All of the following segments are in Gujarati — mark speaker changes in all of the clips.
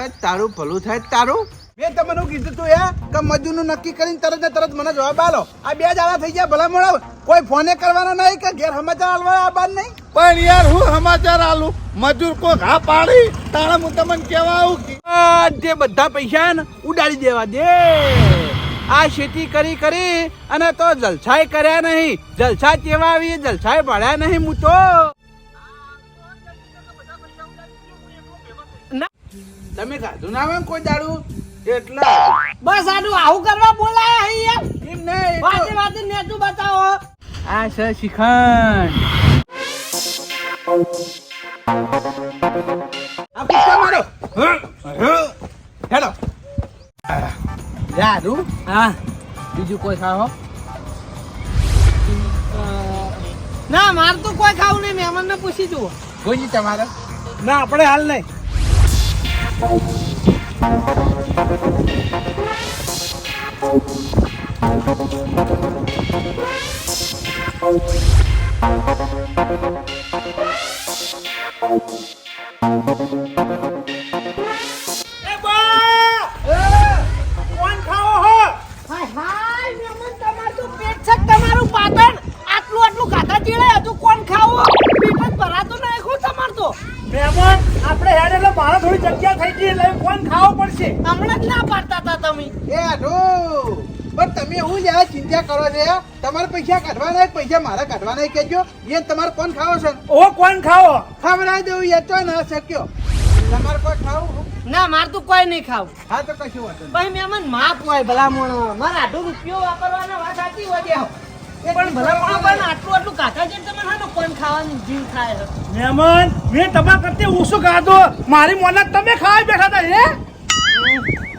Speaker 1: હા તારું ભલું થાય તારું? મેં તમને કીધું તું યાર કે મજૂરનું નક્કી કરીને તરત ને તરત મને જવાબ આલો. આ બે દાડા થઈ ગયા ભલા મોડા કોઈ ફોને કરવાનો નહીં કે ઘેર સમાચાર આલવા આ બાદ નહીં?
Speaker 2: પણ યાર હું સમાચાર આલું? મજૂર કો ઘા પાડી? તાણે હું તમને કેવા આવું
Speaker 1: જે બધા પૈસા ને ઉડાડી દેવા દે. આ ખેતી કરી કરી અને તો જલસાય કર્યા નહીં. જલસા કેવા આવી જલસાય ભળ્યા નહીં હું તો. તમે ખાધું ના હોય કોઈ દાડું? એટલા
Speaker 3: બસ આનું આવું કરવા બોલાયા હે યાર.
Speaker 1: એમ નહીં
Speaker 3: વાતે વાતે નેતું બતાવો.
Speaker 1: આ છે શિખંડ. આ મારો. હેલો. યાદુ
Speaker 3: હા.
Speaker 1: બીજું કોઈ ખાઓ
Speaker 3: ના માર તો કોઈ ખાવું નહીં. મહેમાન ને પૂછી જુઓ.
Speaker 1: કોઈ તમારે.
Speaker 3: ના આપણે હાલ નહીં. હાય હાય મહેમાન તમારું પેટ તમારું પાતળ આટલું આટલું ખાતા ચીડે હજુ કોણ ખાવું?
Speaker 4: મહેમાન આપણે હેડ એટલે મારે થોડી જગ્યા થઈ ગઈ એટલે ફોન ખાવો પડશે.
Speaker 3: હમણાં જ ના પાડતા હતા તમે.
Speaker 1: એ આઢો પણ તમે હું યાર ચિંતા કરો છો તમારે પૈસા કાઢવાના પૈસા મારા કાઢવાના કહેજો એ તમારે કોણ ખાવો છે?
Speaker 4: ઓ કોણ ખાવો?
Speaker 1: ખવડાવી દેવું એ તો ના શક્યો. તમારે કોઈ ખાવું?
Speaker 3: ના માર તો કોઈ નહીં ખાવું.
Speaker 1: હા તો કશું વાંધો નહીં.
Speaker 3: ભાઈ મહેમાન માપ હોય ભલા મોણો મારા આટલું રૂપિયો વાપરવાના વાત સાચી હોય પણ ભલા પણ આટલું આટલું કાકા છે તમે હાનો કોણ ખાવાનું જીવ થાય છે?
Speaker 4: મહેમાન મેં તમારા કરતે ઓછું ખાધો મારી મોના તમે ખાવા બેઠા હતા હે?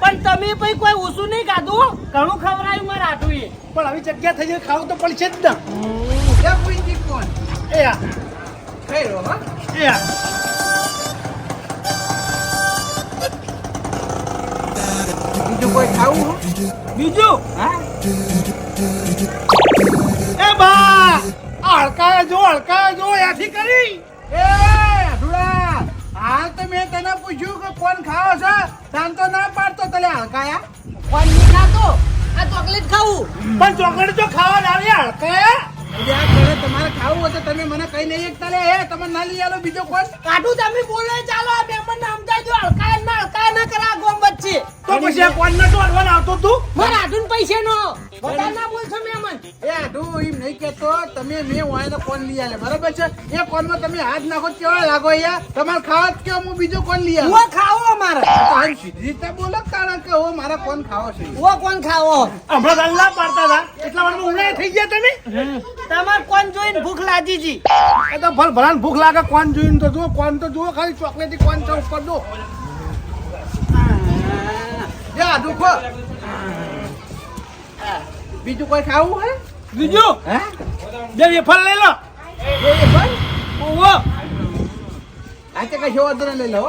Speaker 3: પણ તમે ભાઈ કોઈ ઓછું નહીં ખાધું ઘણું ખવડાયું મારા આટલું એ
Speaker 4: પણ આવી જગ્યા થઈ ગઈ ખાવું તો પડશે જ ને.
Speaker 1: એ કોઈથી કોણ
Speaker 4: એ આ,
Speaker 1: કઈ હા.
Speaker 4: એ આ.
Speaker 1: બીજું કોઈ ખાવું
Speaker 4: બીજું?
Speaker 1: હા?
Speaker 4: એ બા જો હડકાયા જો કરી.
Speaker 1: એ અઢુડા હાલ તો મેં તને પૂછ્યું કે કોણ ખાવો છે? તાન તો ના પાડતો તલે હલકાયા
Speaker 3: કોણ નહીં ખાતો? આ ચોકલેટ ખાવું.
Speaker 4: પણ ચોકલેટ તો ખાવા ના
Speaker 1: ઘરે તમારે ખાવું હોય તો તમે મને કઈ નહીં એકતા લે હે તમે ના લઈ આલો બીજો કોણ?
Speaker 3: કાઢું તમે બોલે ચાલો આ મહેમાન ને સમજાવજો હલકાય ના હલકાય ના કરા ગોમ વચ્ચે.
Speaker 4: તો પછી કોણ નતો અડવાન આવતો તું?
Speaker 3: મારા આટલું પૈસે નો બધા ના બોલશો મહેમાન
Speaker 1: એ આઢું એમ નહીં કેતો તમે મેં વાયનો કોણ લઈ આલે બરાબર છે? એ કોનમાં તમે હાથ નાખો કેવા લાગો યાર તમારે ખાવા જ હું બીજો કોણ લઈ આલો
Speaker 3: હું ખાવો અમારે.
Speaker 1: તો સીધી રીતે બોલો તારા કે હો મારા કોણ ખાવો છે.
Speaker 3: હું કોણ ખાવો?
Speaker 4: હમણાં ગલ્લા પાડતા હતા. એટલા વારમાં ઉનાળે થઈ ગયા તમે?
Speaker 3: તમારે કોણ જોઈને ભૂખ લાગી જી.
Speaker 4: એ તો ભલ ભલાને ભૂખ લાગે કોણ જોઈને તો જુઓ કોણ તો જુઓ ખાલી ચોકલેટી કોણ છે ઉપર જો
Speaker 1: જે આઢું ખો બીજું કોઈ ખાવું હે
Speaker 4: બીજું?
Speaker 1: હે?
Speaker 4: બે વેફર લઈ લો.
Speaker 1: એ ભાઈ
Speaker 4: ઓવો
Speaker 1: આ તે કશો વાંધો લઈ લો.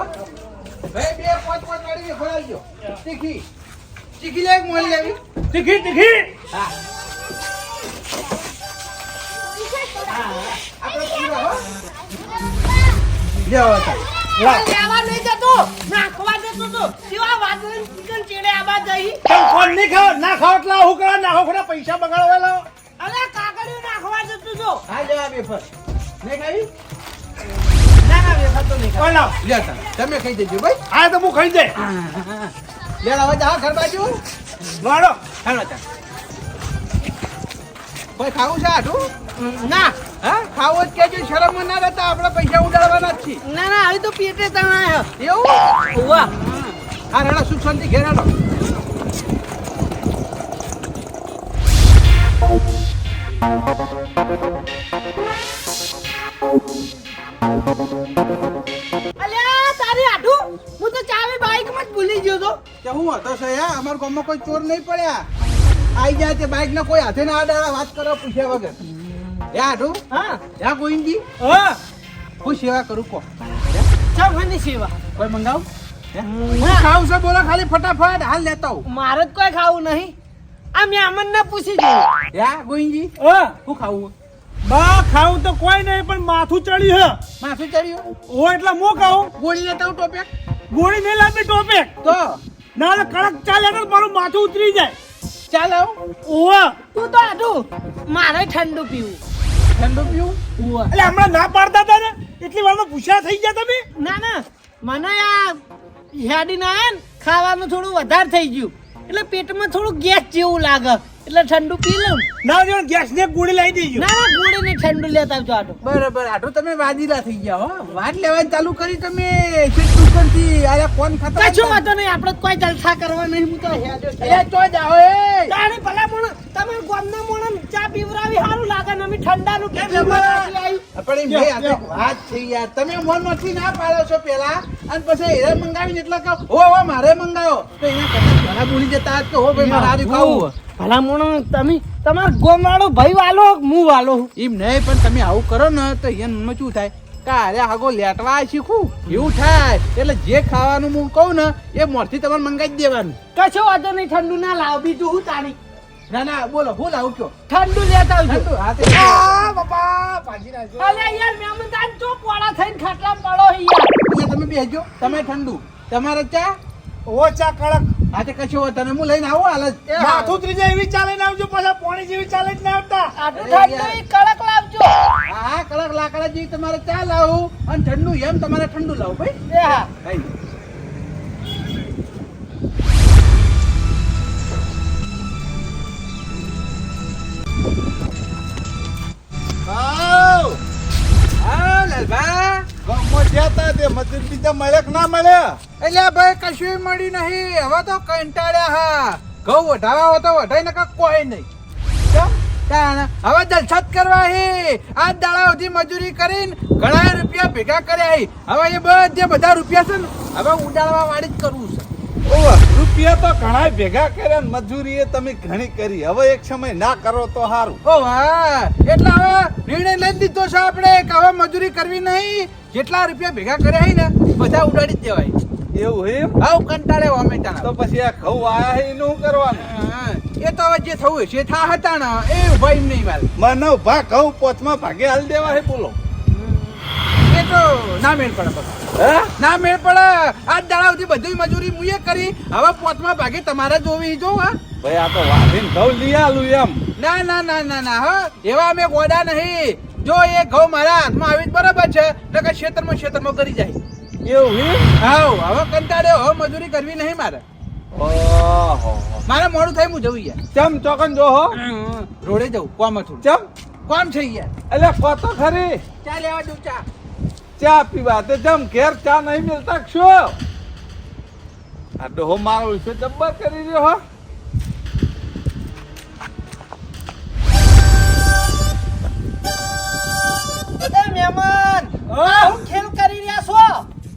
Speaker 1: ભાઈ બે પાંચ પાંચ વાળી ખોલાવજો તીખી. તીખી લે મોલ લેવી
Speaker 4: તીખી તીખી.
Speaker 1: હા. આપણે પૂરા હો. તા.
Speaker 3: લેવા નહીં જતો. નાખવા જતો તો. કેવા વાદળી ચિકન ચીડે આબા જઈ?
Speaker 4: તમે કોણ નહીં ખાવ? ના ખાવ એટલે આવું ના નાખો ખોટા પૈસા બગાડવા
Speaker 3: અરે કાકડીઓ નાખવા જતો તો.
Speaker 1: હા જવા બેફર નહીં ખાવી?
Speaker 3: ના ના વેફર તો નહીં
Speaker 4: કોણ લાવ?
Speaker 1: લે તમે ખાઈ દેજો ભાઈ.
Speaker 4: હા તો હું ખાઈ દે
Speaker 1: લે લાવો જા ઘર બાજુ. હેલો તા. ખાવું છે આઠું
Speaker 3: ના.
Speaker 1: હા? ખાવો જ કેજો શરમ ના રહેતા આપણે પૈસા ઉડાડવાના જ છીએ.
Speaker 3: ના ના હવે તો પેટે તણાય
Speaker 1: એવું?
Speaker 3: વાહ
Speaker 1: હા રેડો સુખ શાંતિ ઘેર
Speaker 3: અલ્યા તારી આઠું હું તો ચાવી બાઈકમાં જ ભૂલી ગયો તો.
Speaker 1: કે હું હતો છે યાર અમારા ગામમાં કોઈ ચોર નહીં પડ્યા. આઈ જાય તે બાઈક ને કોઈ હાથે ના આડે વાત કરો પૂછ્યા વગર. આઠું
Speaker 3: હા.
Speaker 1: જા ગોવિંદજી?
Speaker 4: હા.
Speaker 1: હું સેવા કરું કો.
Speaker 3: સેવા.
Speaker 1: કોઈ મંગાવું? ખાવું છે બોલો ખાલી ફટાફટ હાલ લેતા
Speaker 3: મારે જ કોઈ ખાવું નહીં. આ મેમન ને પૂછી
Speaker 1: યા ગોવિંદજી?
Speaker 4: હા.
Speaker 1: ખાવું
Speaker 4: બા ખાવું તો કોઈ નહીં પણ માથું ચડ્યું હે
Speaker 1: માથું ચડ્યું?
Speaker 4: ઓ એટલે હું ખાઉં?
Speaker 1: ગોળી લેતા આવું ટોપે?
Speaker 4: ગોળી નહીં લાગતી ટોપેક
Speaker 1: તો?
Speaker 4: ના એટલે કડક ચાલે તો મારું માથું ઉતરી જાય.
Speaker 1: ચાલો આવ.
Speaker 3: તું તો આટું મારે ઠંડુ પીવું.
Speaker 1: ઠંડુ પીવું
Speaker 4: એટલે હમણાં ના પાડતા હતા ને? એટલી વારમાં પૂછ્યા થઈ ગયા તમે?
Speaker 3: ના ના. મને આ આયા ને ખાવાનું થોડું વધારે થઈ ગયું. એટલે પેટમાં થોડું ગેસ જેવું લાગે. એટલે ઠંડુ પી લઉં
Speaker 4: ના. જો ગેસ ને ગોળી લાવી દેજો.
Speaker 3: ના ના ગોળીને ઠંડુ લેતા આવજો આટો.
Speaker 1: બરાબર આટો તમે વાદીલા થઈ ગયા હો. વાત લેવાની ચાલુ કરી તમે. શેઠ દુકાનથી આયા કોણ ખાતા
Speaker 3: કશું વાતો નહીં આપણે કોઈ જલસા કરવા નહીં. હું તો હેડ્યો છે.
Speaker 1: એ ચો જાઓ એ.
Speaker 3: તાણી ભલા મોણ તમે ગોમના મોણ ચા પીવરાવી સારું લાગે ને અમે ઠંડાનું આવ્યું
Speaker 1: પણ એ ભાઈ વાત છે યાર. તમે મન નથી ના પાડો છો પેલા. અને પછી એ મંગાવીને એટલે કહો હો હો મારે મંગાવો. તો એના કરતા ઘણા બોલી જતા કે હો ભાઈ મારે આર્યું ખાવું
Speaker 3: ભલા મોણ તમે તમાર ગોમવાળો ભાઈ વાલો હું વાલો?
Speaker 1: એમ નહીં પણ તમે આવું કરો ને તો એમ મનમાં શું થાય? કે અરે આગો લેટવા શીખું એવું થાય. એટલે જે ખાવાનું હું કહું ને એ મોરથી તમારે મંગાવી દેવાનું.
Speaker 3: કશો વાંધો નહીં ઠંડુ ના લાવ. બીજું હું તાણી?
Speaker 1: ના ના બોલો હું લાવું કયો?
Speaker 3: ઠંડુ લેતા આવજો.
Speaker 1: ઠંડુ હાથે
Speaker 4: આ બાપા. ભાજી નાખ્યો
Speaker 3: અલે યાર મેમનદાન ચોક વાળા થઈને ખાટલા પડો યાર.
Speaker 1: તમે બેસજો તમે ઠંડુ. તમારે ચા?
Speaker 4: ઓ ચા કડક.
Speaker 1: હાથે કશો તને હું લઈને આવું હાલ
Speaker 4: માથું ઉતરી એવી ચાલે ના આવજો પાછા પોણી જેવી ચાલે જ ના આવતા.
Speaker 3: આટલું ઠંડુ કડક લાવજો.
Speaker 1: હા હા કડક લાકડા જેવી તમારે ચા લાવું અને ઠંડુ એમ તમારે ઠંડુ લાવું ભાઈ.
Speaker 3: હા.
Speaker 1: ભાઈ.
Speaker 2: મજૂર મળે કે ના મળ્યા
Speaker 1: એટલે ભાઈ કશું મળ્યું નહીં. હવે તો કંટાળ્યા હા. ઘઉં વઢાવા હોય તો વઢાઈ નકા કોઈ નહીં? હવે જલસા કરવા હે આ દાડા સુધી મજૂરી કરીને ઘણા રૂપિયા ભેગા કર્યા હે હવે એ બધે બધા રૂપિયા છે ને હવે ઉડાડવા વાળી જ કરવું છે.
Speaker 2: રૂપિયા તો ઘણા ભેગા કર્યા ને મજૂરી એ તમે ઘણી કરી. હવે એક સમય ના કરો તો સારું
Speaker 1: ઓ વાહ એટલે હવે નિર્ણય લઈ દીધો છે આપણે કે હવે મજૂરી કરવી નહીં. જેટલા રૂપિયા ભેગા કર્યા હે ને બધા ઉડાડી જ દેવાય.
Speaker 2: એવું એમ?
Speaker 1: આવ કંટાળે વમેટાના
Speaker 2: તો પછી આ ઘઉં આયા હે એનું કરવાનું?
Speaker 1: એ તો હવે જે થવું છે થા હતા ને એ ઊભા એમ નહીં માલ
Speaker 2: મને ઊભા ઘઉં પોતમાં ભાગે હાલ દેવા હે બોલો.
Speaker 1: એ તો ના મેળ પડે. ના મેળ પડે. આજ દાડા સુધી બધી મજૂરી મુએ કરી હવે પોતમાં ભાગે તમારે જોવી જો હા.
Speaker 2: ભાઈ આ તો વાઢીને ઘઉં લઈ આલું એમ.
Speaker 1: ના ના ના ના ના હા. એવા અમે ગોડા નહીં. જો એ ઘઉં મારા હાથમાં આવી જ બરાબર છે તો કે ક્ષેત્રમાં ક્ષેત્રમાં કરી જાય.
Speaker 2: એવું એમ
Speaker 1: હાવ હવે કંટાળ્યો હવે મજૂરી કરવી નહીં મારે.
Speaker 2: ઓહો.
Speaker 1: મારે મોડું થાય હું જવું યાર.
Speaker 2: ચમ ચોકન જો હો.
Speaker 1: રોડે જવું કોમ હતું.
Speaker 2: ચમ.
Speaker 1: કોમ છે યાર?
Speaker 2: એટલે કોતો ખરી.
Speaker 1: ચા લેવા દઉં ચા.
Speaker 2: ચા પીવા તે જમ ઘેર ચા નહીં મિલતા કે આ ડોહો મારો વિશે જબ્બર કરી રહ્યો હો.
Speaker 3: મહેમાન હું? ખેલ કરી રહ્યા છો?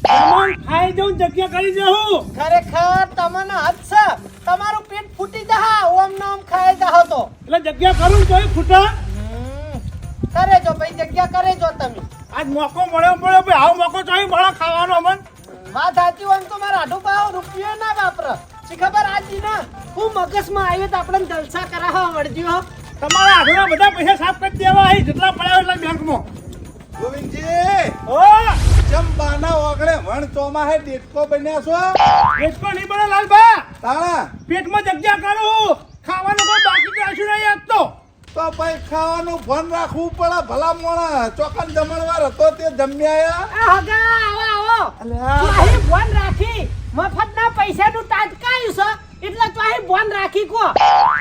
Speaker 4: ખાઈ જવું જગ્યા કરી દેવું
Speaker 3: ખરેખર તમને હદ છે. તમારું પેટ ફૂટી જહા ઓમ નામ ખાઈ જાહો તો.
Speaker 4: એટલે જગ્યા કરું તોય
Speaker 3: ફૂટા. કરે જો ભાઈ જગ્યા કરે જો તમે.
Speaker 4: આજ મોકો મળ્યો મળ્યો ભાઈ આવો મોકો તોય મળો ખાવાનો અમન.
Speaker 3: વાત સાચી હોય તો મારા આઢું પાવ રૂપિયો ના વાપર. શી ખબર આજી ના? હું મગજમાં આવ્યો તો આપણે જલસા કરાવવા વળજ્યો
Speaker 4: તમારા બધા પૈસા સાફ કરી દેવા અહીં જેટલા પડ્યા એટલા બેંકમાં.
Speaker 2: ગોવિંદજી!
Speaker 4: ઓ
Speaker 2: ચમ બાના ઓગણે વણ ચોમાહે દેટકો બન્યા છો?
Speaker 4: પેટમાં નહીં પડે લાલભા.
Speaker 2: તાણા.
Speaker 4: પેટમાં જગ્યા કરું ખાવાનું કોઈ બાકી રાખ્યું નહીં આજ તો.
Speaker 2: તો ભાઈ ખાવાનું ફોન રાખવું પડે ભલા મોણા. ચોકન જમણવાર હતો તે જમ્યા
Speaker 3: હગા આવો આવો.
Speaker 2: અલ્યા.
Speaker 3: તું રાખી. મફતના પૈસાનું તાટકાયું છે. એટલે તું અહીં બોન રાખી કો.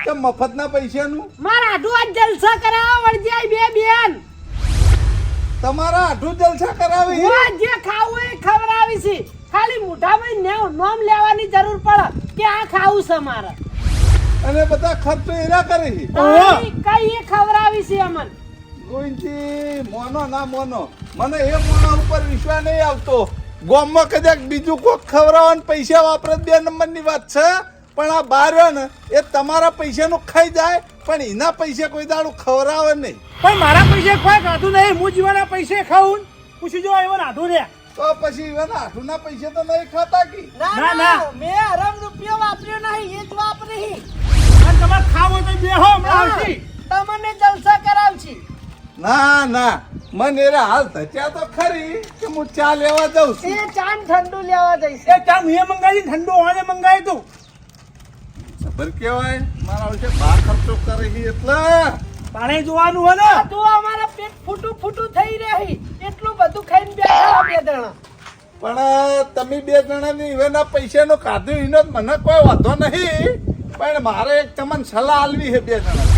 Speaker 2: તો મફતના પૈસાનું?
Speaker 3: મારા આડું આજ જલસા કરાવવા વળજ્યા બે.
Speaker 2: તમારા આઠું જલસા કરાવી.
Speaker 3: હું જે ખાવું એ ખવડાવી છે. ખાલી મોઢામાં નેવ નોમ લેવાની જરૂર પડે કે આ ખાવું છે મારે.
Speaker 2: અને બધા ખર્ચો એરા કરી.
Speaker 3: કઈ કઈ એ ખવડાવી છે અમન?
Speaker 2: ગોવિંદજી મોનો ના મોનો. મને એ મોના ઉપર વિશ્વાસ નહીં આવતો. ગોમમાં કદાચ બીજું કોક ખવડાવવાનું પૈસા વાપરે બે નંબરની વાત છે? પણ આ બાર ને એ તમારા પૈસાનું ખાઈ જાય પણ એના પૈસા કોઈ દાડું ખવરાવે નહીં.
Speaker 4: પણ મારા પૈસા કોઈ ખાધું નહીં હું જીવાના પૈસે ખાઉં. પૂછી જો એવો નાઠું રે
Speaker 2: તો પછી એના ના પૈસા તો નહીં ખાતા કે?
Speaker 3: ના
Speaker 4: ના.
Speaker 3: મેં અરમ રૂપિયો વાપર્યો નહીં એ જ વાપરી.
Speaker 4: અને તમારે ખાવો તો બે હો હમણાં આવશે.
Speaker 3: તમને જલસા કરાવશી.
Speaker 2: ના ના મને એને હાલ ધચ્યા તો ખરી કે હું ચા લેવા જાઉં છું.
Speaker 3: એ ચાન ઠંડુ લેવા જઈશ.
Speaker 4: એ ચા મેં મંગાવી ઠંડુ ઓને મંગાવી તું
Speaker 2: ખબર કેવાય? મારા વિશે બહાર ખર્ચો કરે છે એટલે.
Speaker 4: પાણી જોવાનું હોય ને?
Speaker 3: તું અમારા પેટ ફૂટું ફૂટું થઈ રહી. એટલું બધું ખાઈને બેઠા બે જણા.
Speaker 2: પણ તમે બે જણાની એના પૈસાનો કાઢ્યું એનો જ મને કોઈ વાંધો નહીં. પણ મારે એક તમને સલાહ આલવી છે બે જણા.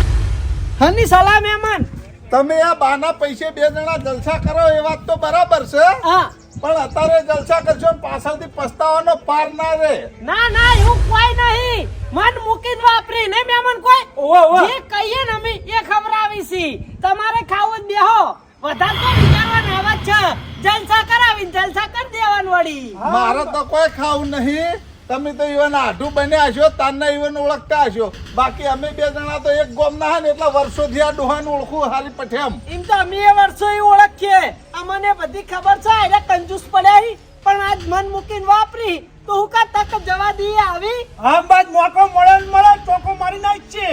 Speaker 3: હની સલાહ મહેમાન.
Speaker 2: તમે આ બાના પૈસે બે જણા જલસા કરો એ વાત તો બરાબર છે.
Speaker 3: હા.
Speaker 2: પણ અત્યારે જલસા કરશો પાછળથી પસ્તાવાનો પાર ના રે
Speaker 3: ના ના એવું કોઈ નહીં. મન મૂકીને વાપરી નહીં મેમન કોઈ?
Speaker 4: ઓહો ઓહો
Speaker 3: જે કહીએ ને અમે એ ખવડાવી છી તમારે ખાવું જ બેહો. વધારે તો વિચારવાનું આવા છે. જલસા કરાવીને જલસા કરી દેવાનું વળી.
Speaker 2: મારે તો કોઈ ખાવું નહીં. તમે તો ઈવન આઢું બન્યા હશો તારના ઈવન ઓળખતા હશો બાકી અમે બે જણા તો એક ગોમ ના ને એટલા વર્ષોથી આ ડોહાને ઓળખું હારી પઠેમ
Speaker 3: એમ. તો અમે એ વર્ષો ઓળખીએ. અમને બધી ખબર છે એટલે કંજૂસ પડ્યા હી. પણ આજ મન મૂકીને વાપરી તો હું કા તક જવા દઈએ આવી?
Speaker 4: આમ બાદ મોકો મળે ને મળે ચોકો મારી નાખ છે.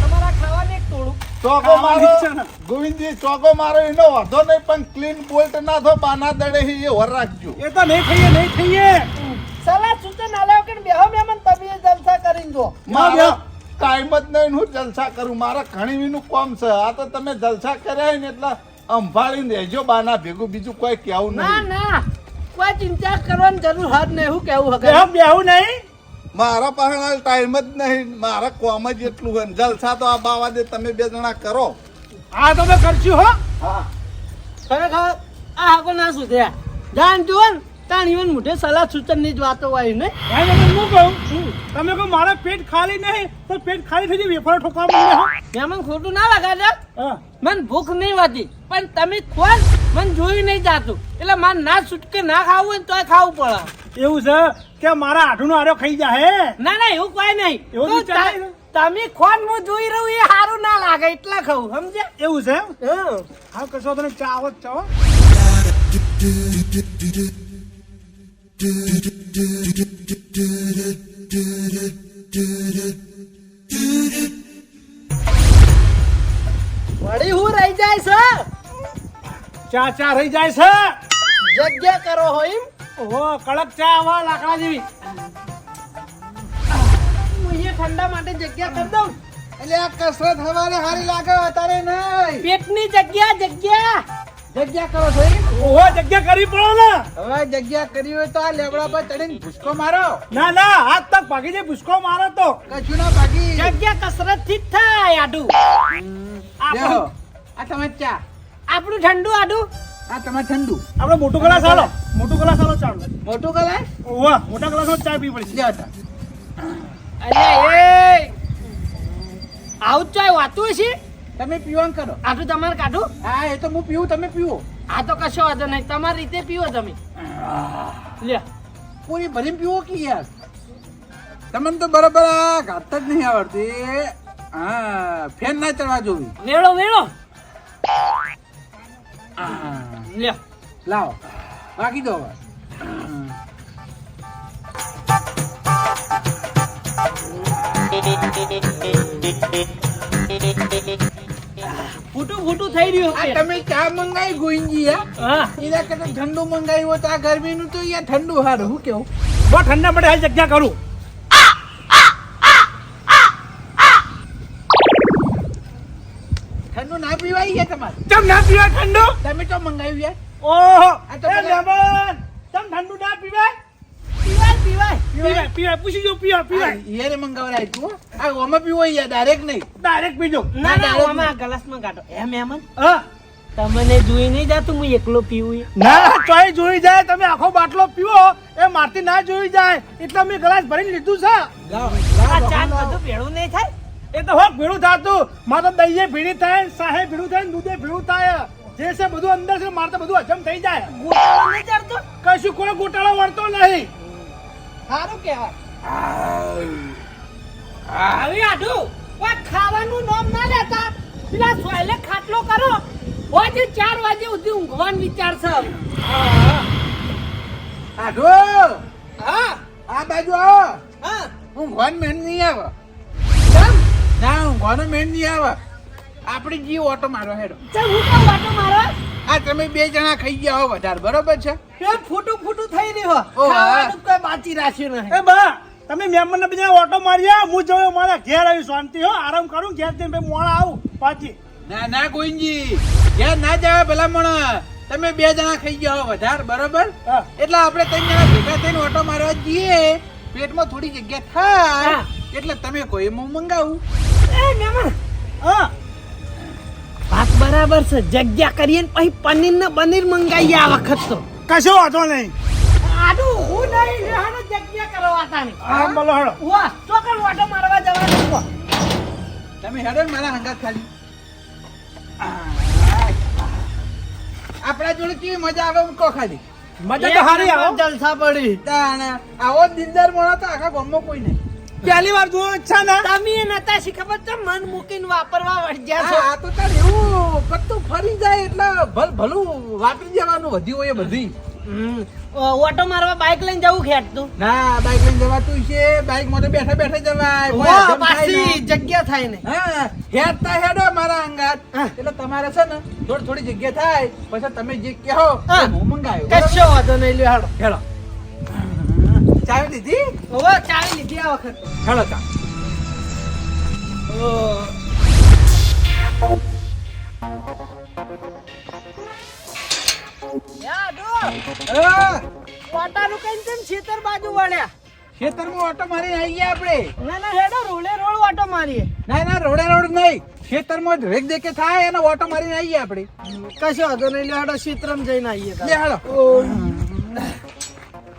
Speaker 3: તમારા ખાવાને એક તોડું
Speaker 2: ચોકો મારો
Speaker 4: છે ને.
Speaker 2: ગોવિંદજી ચોકો મારો એનો વાંધો નહીં પણ ક્લીન બોલ્ટ ના થો બાના દડે એ વર રાખજો.
Speaker 4: એ તો નહીં થઈએ નહીં થઈએ.
Speaker 3: સલાહ સૂચન આલ્યો કે બેહો મેમન તમે જલસા કરીને જો
Speaker 2: મારો ટાઈમ જ નહીં હું જલસા કરું. મારા ઘણી વીનું કોમ છે. આ તો તમે જલસા કર્યા ને એટલે અંભાળીને રહેજો બાના ભેગું બીજું કોઈ કહેવું
Speaker 3: ના
Speaker 2: નહીં.
Speaker 3: ના. કોઈ ચિંતા કરવાની જરૂર હદ નહીં. હું કેવું
Speaker 4: બેહો
Speaker 3: હગા?
Speaker 4: બેહું નહીં.
Speaker 2: મારા પાસે ટાઈમ જ નહીં. મારા કોમ જ એટલું હોય જલસા તો આ બાવા દે તમે બે જણા કરો.
Speaker 4: આ તો મેં કરશું હો.
Speaker 2: હા.
Speaker 3: ખરેખર આ હાકો ના સુધ્યા જાણ જુઓ ને. તાણ ઈવન મોઢે સલાહ સૂચનની જ વાતો હોય ને?
Speaker 4: ભાઈ તમે શું કહું? તમે કહો મારા પેટ ખાલી નહીં તો પેટ ખાલી થઈ જાય વેફર ઠોકવા માંડે હો.
Speaker 3: મહેમાન ખોટું ના લગાડે
Speaker 4: હા.
Speaker 3: મન ભૂખ નહીં હોતી પણ તમે ખોલ મને જોયું નહીં જાતું. એટલે મારે ના છૂટકે ના ખાવું હોય ને તોય ખાવું પડે.
Speaker 4: એવું છે કે મારા આઢુનો આરો ખાઈ જાય હે?
Speaker 3: ના ના એવું કોઈ નહીં.
Speaker 4: એવું
Speaker 3: તમે ખોન હું જોઈ રહ્યું એ સારું ના લાગે એટલા ખાવું સમજ્યા?
Speaker 4: એવું છે
Speaker 3: હા.
Speaker 4: કશો તને ચા આવો ચા હો.
Speaker 3: વળી હું રહી જાય છે?
Speaker 4: ચા ચા રહી જાય છે?
Speaker 3: જગ્યા કરો હો એમ.
Speaker 4: કડક ચા લાકડા જેવી.
Speaker 3: હું અહીંયા ઠંડા માટે જગ્યા કરી દઉં.
Speaker 1: એટલે આ કસરત હવારે હારી લાગે અત્યારે નહીં.
Speaker 3: પેટની જગ્યા જગ્યા.
Speaker 1: જગ્યા કરો છો
Speaker 4: ઓહો જગ્યા કરી પડો ને.
Speaker 1: હવે જગ્યા કરી હોય તો આ લેબડા પર ચડીને ભૂસકો મારો.
Speaker 4: ના ના હાથ તક ભાગી જાય ભૂસકો મારો તો.
Speaker 1: કશું ના ભાગી.
Speaker 3: જગ્યા કસરતથી જ થાય આડું.
Speaker 1: આ તમે ચા.
Speaker 3: આપણું ઠંડુ આડું.
Speaker 1: આ તમે ઠંડુ.
Speaker 4: આપણે મોટું ગ્લાસ હાલો. મોટું ગ્લાસ હાલો ચાલો.
Speaker 1: મોટું ગ્લાસ?
Speaker 4: ઓહો મોટા ગ્લાસમાં ચા પી પડી
Speaker 1: લ્યો તા.
Speaker 3: અરે એ. આવું ચાય વાતું છે
Speaker 1: તમે પીવાનું કરો.
Speaker 3: આટલું તમારે કાઢું?
Speaker 1: હા એ તો હું પીવું તમે પીવો.
Speaker 3: આ તો કશો વાંધો નહીં. તમારી રીતે પીવો તમે. લે
Speaker 1: પૂરી ભરીને પીવો કે યાર? તમને તો બરાબર આ ઘાત જ નહીં આવડતી. હા ફેન ના ચડવા જોવી.
Speaker 3: વેળો વેળો.
Speaker 1: હા.
Speaker 3: લે
Speaker 1: લાવો. બાકી દો હવે.
Speaker 3: ફૂટું ફૂટું થઈ રહ્યું
Speaker 1: આ તમે ચા મંગાવી ગોઈંજી હા? એના કરતા ઠંડુ મંગાવ્યું તો આ ગરમીનું તો અહીંયા ઠંડુ હારું હું કેવું?
Speaker 4: બહુ ઠંડા પડે હાલ જગ્યા કરું.
Speaker 1: ઠંડુ ના પીવાય યાર તમારે?
Speaker 4: ચમ ના પીવાય ઠંડુ?
Speaker 1: તમે તો મંગાવ્યું યાર
Speaker 4: ઓહો
Speaker 1: આ તો
Speaker 4: લેમન. ચમ ઠંડુ ના પીવાય?
Speaker 3: પીવાય પીવાય.
Speaker 4: પીવાય પીવાય. પૂછી જો પીવાય પીવાય.
Speaker 1: યાર મંગાવરાય તું. આ ઓમાં પીવો યાર ડાયરેક્ટ નહીં.
Speaker 4: ડાયરેક્ટ પીજો
Speaker 3: ના ના આમાં આ ગ્લાસમાં કાઢો એમ એમ
Speaker 4: હા.
Speaker 3: તમને જોઈ નહીં જાતું હું એકલો પીવું
Speaker 4: ના ચોઈ જોઈ જાય. તમે આખો બાટલો પીવો. એ મારતી ના જોઈ જાય. એટલે મેં ગ્લાસ ભરીને લીધું છે.
Speaker 3: આ
Speaker 1: લાવો
Speaker 3: બધું ભેળું નહીં થાય?
Speaker 4: એ તો હોક ભેળું થતું. મારે દહીએ ભીડી થાય સાહે ભીડું થાય દૂધે ભીડું થાય. જે છે બધું અંદર છે મારે તો બધું હજમ થઈ જાય.
Speaker 3: ગોટાળો નહીં ચડતો?
Speaker 4: કશું કોઈ ગોટાળો વળતો નહીં.
Speaker 3: સારું કહેવાય. આવી આઢું. કોઈ ખાવાનું નામ ના લેતા. પેલા સોયલે ખાટલો કરો. હોજે ચાર વાગે સુધી ઊંઘવાનું વિચાર છે
Speaker 1: આઢો.
Speaker 3: હા.
Speaker 1: આ બાજુ આવો.
Speaker 3: હા.
Speaker 1: ઊંઘવાનું મેળ નહીં આવે. ના ઊંઘવાનો મેળ નહીં આવે. આપણી જી ઓટો મારો હેડો.
Speaker 3: ચાલ હું તો મારો.
Speaker 1: આ તમે બે જણા ખાઈ ગયા હો વધારે બરોબર છે?
Speaker 3: એ ફૂટું ફૂટું થઈ રહ્યું
Speaker 1: હો.
Speaker 3: ખાવાનું કોઈ બાકી રાખ્યું નહીં.
Speaker 4: એ બા તમે મેમ્બરને બીજા ઓટો માર્યા હું જોયો મારા ઘેર આવી શાંતિ હો. આરામ કરું ઘેર જઈને ભાઈ મોડા આવું પાછી.
Speaker 1: ના ના ગોવિંદજી. ઘેર ના જાવ ભલામણ તમે બે જણા ખાઈ ગયા વધારે બરોબર?
Speaker 4: હા.
Speaker 1: એટલે આપણે ત્રણ જણા ભેગા થઈને ઓટો મારવા જઈએ. પેટમાં થોડી જગ્યા થાય. એટલે તમે કોઈ હું મંગાવું.
Speaker 3: એ મેમ્બર
Speaker 4: હા.
Speaker 3: વાત બરાબર છે. જગ્યા કરીએ ને પછી પનીર ને પનીર મંગાવીએ આ વખત તો.
Speaker 4: કશો વાંધો નહીં.
Speaker 3: આડું હું નહીં રહેવાનો જગ્યા કરવાતા નહીં
Speaker 4: હા બોલો હેડો
Speaker 3: વાહ ચોકન વાટો મારવા જવાનું. કહો.
Speaker 1: તમે હેડો ને મારા હંગાત ખાલી. આપણા જોડે કેવી મજા આવે એમ ખાલી.
Speaker 4: મજા તો હારી આવો.
Speaker 3: જલસા પડી.
Speaker 1: તાણ આવો દિલદાર મોણા તો આખા ગામમાં કોઈ નહીં.
Speaker 4: પહેલી વાર જોયો ઈચ્છા ના?
Speaker 3: તમે એ નતા શીખબર ખબર છે મન મૂકીને વાપરવા વળગ્યા છો?
Speaker 1: આ તો તાર એવું પત્તું ફરી જાય એટલે ભલ ભલું વાપરી જવાનું વધ્યું હોય એ બધી.
Speaker 3: ઓટો મારવા બાઇક લઈને જવું ખેંચતું
Speaker 1: ના બાઈક લઈને જવાતું છે. બાઈક મોટે તો બેઠા બેઠા જવાય.
Speaker 3: પાછી જગ્યા થાય ને.
Speaker 1: હા હેડતા હેડો મારા અંગાત. એટલે તમારે છે ને થોડી થોડી જગ્યા થાય પછી તમે જે કહો
Speaker 3: હું.
Speaker 1: મંગાવ્યું.
Speaker 3: કશો વાંધો નહીં લ્યો હેડો.
Speaker 1: હેડો. ચાવી લીધી?
Speaker 3: હવે ચાવી લીધી આ વખત.
Speaker 1: હેડો ચા હા,
Speaker 3: ઓટાનું કઈ તેમ છેતર બાજુ વળ્યા.
Speaker 1: ખેતરમાં ઓટો મારી આવી ગયા આપણે.
Speaker 3: ના ના હેડો રોડે રોડ ઓટો મારીએ.
Speaker 1: ના ના રોડે રોડ નહીં. ખેતરમાં રેક દેકે થાય એનો ઓટો મારીને આવી ગયા આપણે.
Speaker 3: કશો વાંધો નહીં લે હેડો શીતરમ જઈને આવીએ
Speaker 1: લે હેડો.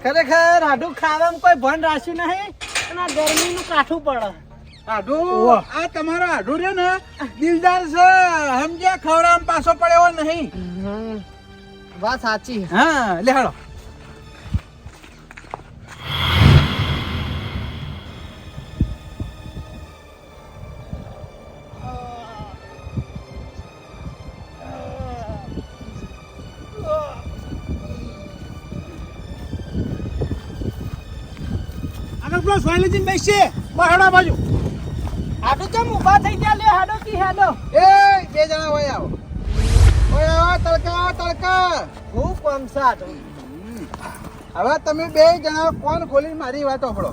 Speaker 3: ખરેખર આડું ખાવામાં કોઈ ભણ રાખ્યું નહીં અને આ ગરમીનું કાઠું પડે.
Speaker 1: આઢું આ તમારો આઢું રહ્યો ને દિલદાર છે. સમજ્યા ખવડાવવામાં પાછો પડ્યો નહીં.
Speaker 3: વાત સાચી.
Speaker 1: હા લે
Speaker 4: હાલો. પેલો સોયલે જઈને છે બસ. હેડો બાજુ.
Speaker 3: હાડું કેમ ઊભા થઈ ગયા? લે હાડો કી હાડો.
Speaker 1: એ બે જણા હોય આવો. તડકા તડકા.
Speaker 3: હું કોમ સાડું
Speaker 1: હવે તમે બે જણા કોણ ખોલી મારી વાત સાંભળો.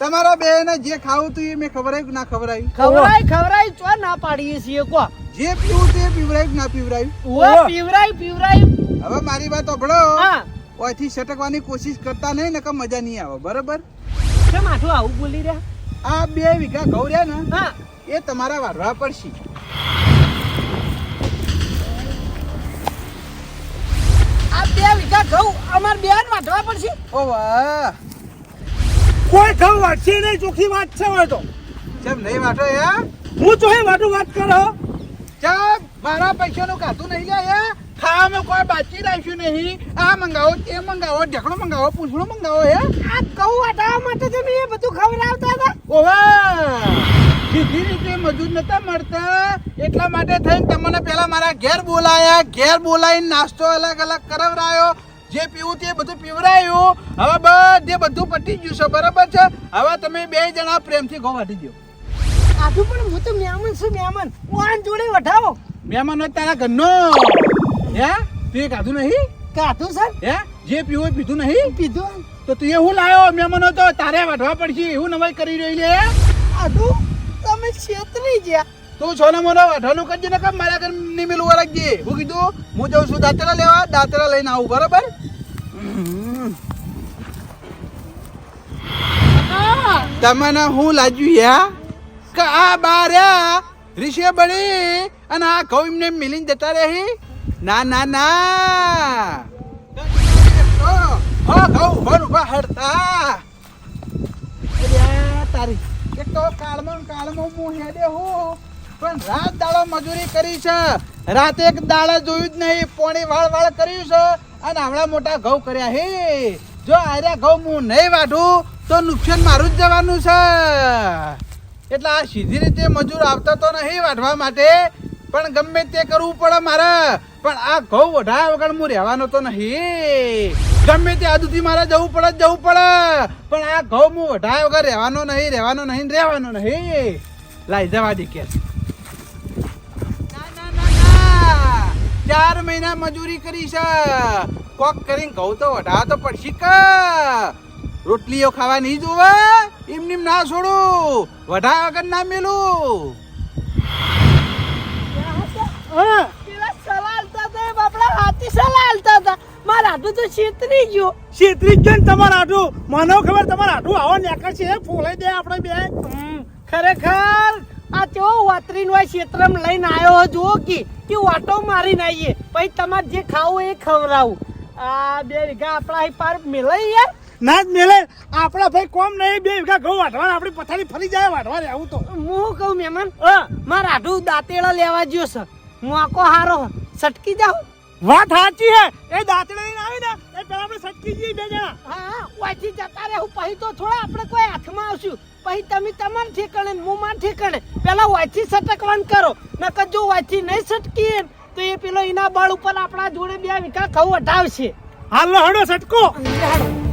Speaker 1: તમારા બે ને જે ખાવું તું એ મેં ખબરાય ના ખબરાય
Speaker 3: ખવરાય ખવરાય ચો ના પાડીએ છીએ કો.
Speaker 1: જે પીવું તે પીવડાવ્યું કે ના પીવડાવ્યું
Speaker 3: ઓ પીવરાય પીવરાય.
Speaker 1: હવે મારી વાત સાંભળો.
Speaker 3: હા.
Speaker 1: ઓયથી સટકવાની કોશિશ કરતા નહીં ને કે મજા નહીં આવે બરોબર?
Speaker 3: કેમ આઠું આવું બોલી રહ્યા?
Speaker 1: આ બે વીઘા ઘઉં રહ્યા ને
Speaker 3: હા.
Speaker 1: એ તમારા વાઢવા પડશે.
Speaker 3: આ બે વીઘા ઘઉં અમાર બેન વાઢવા પડશે.
Speaker 1: ઓ વાહ
Speaker 4: કોઈ ઘઉં વાંચશે નહીં ચોખ્ખી વાત છે હોય તો.
Speaker 1: કેમ નહીં વાઢો યાર
Speaker 4: હું ચોહી વાટું વાત કરો?
Speaker 1: ચમ મારા પૈસાનું કાતું નહીં જાય યાર ખાવામાં કોઈ બાકી રાખ્યું નહીં. આ મંગાવો તે મંગાવો ઢેકણો મંગાવો પૂછડો મંગાવો એ
Speaker 3: આ ઘઉં વાઢવા માટે તમે એ બધું ખવડાવતા હતા.
Speaker 1: ઓવા. સીધી રીતે મજૂર નતા મળતા. એટલા માટે થઈને તમને પેલા મારા ઘેર બોલાયા. ઘેર બોલાવીને નાસ્તો અલગ અલગ કરાવરાયો જે પીવું તે બધું પીવરાયું હવે બધે બધું પટી ગયું છે બરાબર છે? હવે તમે બે જણા પ્રેમથી ઘઉં વાટી દો
Speaker 3: આઠું પણ હું તો મહેમાન છું મહેમાન. વાન જોડે મહેમાન
Speaker 1: મહેમાનો તારા ઘરનો. હે? તું ખાધું નહીં?
Speaker 3: કાધું સર
Speaker 1: હે? જે પીવું પીધું નહીં?
Speaker 3: પીધું.
Speaker 1: તો તું એ હું લાયો? મહેમાનો તો તારે વાઢવા પડશે. એવું નવાઈ કરી રહી લે.
Speaker 3: આઠું તમે છેતરી ગયા.
Speaker 1: તું છો ને મોનો વાઢવાનું કરજે ને કામ મારા ઘરની મેલું રાખજે. હું કીધું હું જઉં છું દાંતરા લેવા દાંતરા લઈને આવું બરાબર? તમને હું લાજ્યું યા કે આ બાર્યા રીશે બળી અને આ ઘઉં એમને મિલીને જતા રહી? ના ના ના. હા ઘઉં ભર ઊભા હડતા તારી એક તો કાળમાં કાળમાં હું હેડે પણ રાત દાડો મજૂરી કરી છે. રાતે એક દાડા જોયું જ નહીં, પોણી વાળ વાળ કર્યું છે. અને આવડા મોટા ઘઉં કર્યા હે. જો આર્યા ઘઉં હું નહીં વાઢું, તો નુકસાન મારું જ જવાનું છે. એટલે આ સીધી રીતે મજૂર આવતા તો નહીં વાઢવા માટે. પણ ગમે તે કરવું પડે મારે. પણ આ ઘઉં વઢાયા વગર હું રહેવાનો તો નહીં. ગમે તે આદુથી મારે જવું પડે જવું પડે. પણ આ ઘઉં હું વઢાયા વગર રહેવાનો નહીં રહેવાનો નહીં રહેવાનો નહીં. લાઈ જવા દે કે ચાર મહિના મજૂરી કરી છે. કોક કરીને ઘઉં તો વઢાવા તો પડશે કે. રોટલીઓ ખાવા નહીં જોવે એમ ના છોડું. વઢા વગર ના મેલું.
Speaker 3: પેલા સલાહ આલતા હતા બાપડા હાથી સલાહ આલતા હતા. મારા હાથું તો છેતરી ગયો.
Speaker 4: છેત્રીસ જણ તમારા આટું મને ખબર તમારા આટું આવો નેકર છે ફોલાઈ દે આપણે બે.
Speaker 3: ખરેખર? આ તેવો વાતરીન હોય ક્ષેત્રમ લઈને આવ્યો જુઓ કે કે વાટો મારી આવીએ પછી તમારે જે ખાવું એ ખવડાવું. આ બે વીઘા આપણા પાર મેલાઈ યાર
Speaker 4: ના જ મેલે. આપણા ભાઈ કોમ નહીં બે વીઘા ઘઉં વાટવા આપણી પથારી ફરી જાય વાટવા આવું તો.
Speaker 3: હું કહું મહેમાન મારા હાડું દાંતેડા લેવા જ્યો છે. મોકો હારો સટકી જાઉં?
Speaker 4: વાત સાચી હે. એ દાંતડે આવી ને એ પેલા આપણે સટકી જઈએ બે જણા
Speaker 3: હા વાંચી જતા રે હું પછી તો થોડા આપણે કોઈ હાથમાં આવશું. પછી તમે તમાર ઠેકાણે મું હું મારા ઠેકાણે. પેલા વાંચી સટકવાન કરો નકર જો વાંચી નહીં સટકીએ તો એ પેલો એના બળ ઉપર આપણા જોડે બે વિકા ખવું હટાવશે.
Speaker 4: હાલો હડો સટકો.
Speaker 3: હાલો.